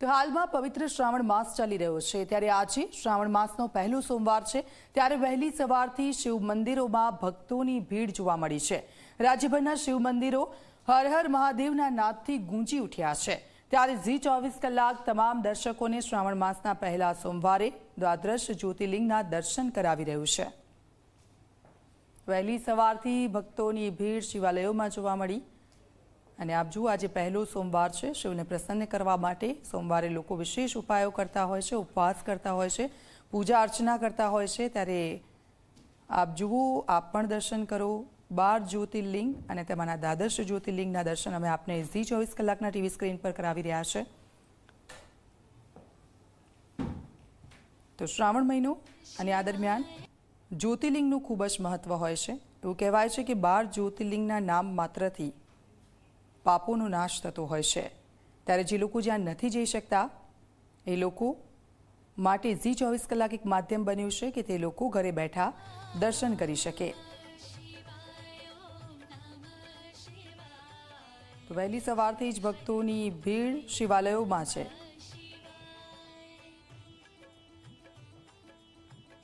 તો હાલમાં પવિત્ર શ્રાવણ માસ ચાલી રહ્યો છે. ત્યારે આજે શ્રાવણ માસનો પહેલો સોમવાર છે. ત્યારે વહેલી સવારથી શિવ મંદિરોમાં ભક્તોની ભીડ જોવા મળી છે. રાજ્યભરના શિવ મંદિરો હર હર મહાદેવના નાદથી ગુંજી ઉઠ્યા છે. ત્યારે ઝી ચોવીસ કલાક તમામ દર્શકોને શ્રાવણ માસના પહેલા સોમવારે દ્વાદશ જ્યોતિર્લિંગના દર્શન કરાવી રહ્યું છે. વહેલી સવારથી ભક્તોની ભીડ શિવાલયોમાં જોવા મળી. અને આપ જુઓ, આજે પહેલો સોમવાર છે. શિવને પ્રસન્ન કરવા માટે સોમવારે લોકો વિશેષ ઉપાયો કરતા હોય છે, ઉપવાસ કરતા હોય છે, પૂજા અર્ચના કરતા હોય છે. ત્યારે આપ જુઓ, આપ પણ દર્શન કરો. બાર જ્યોતિર્લિંગ અને તેમાંના દ્વાદશ જ્યોતિર્લિંગના દર્શન અમે આપને ઝી ચોવીસ કલાકના ટીવી સ્ક્રીન પર કરાવી રહ્યા છે. તો શ્રાવણ મહિનો અને આ દરમિયાન જ્યોતિર્લિંગનું ખૂબ જ મહત્વ હોય છે. એવું કહેવાય છે કે બાર જ્યોતિર્લિંગના નામ માત્રથી પાપોનો નાશ થતો હોય છે. ત્યારે જે લોકો જ્યાં નથી જઈ શકતા, એ લોકો માટે ઝી ચોવીસ કલાક એક માધ્યમ બન્યું છે કે તે લોકો ઘરે બેઠા દર્શન કરી શકે. વહેલી સવારથી જ ભક્તોની ભીડ શિવાલયોમાં છે.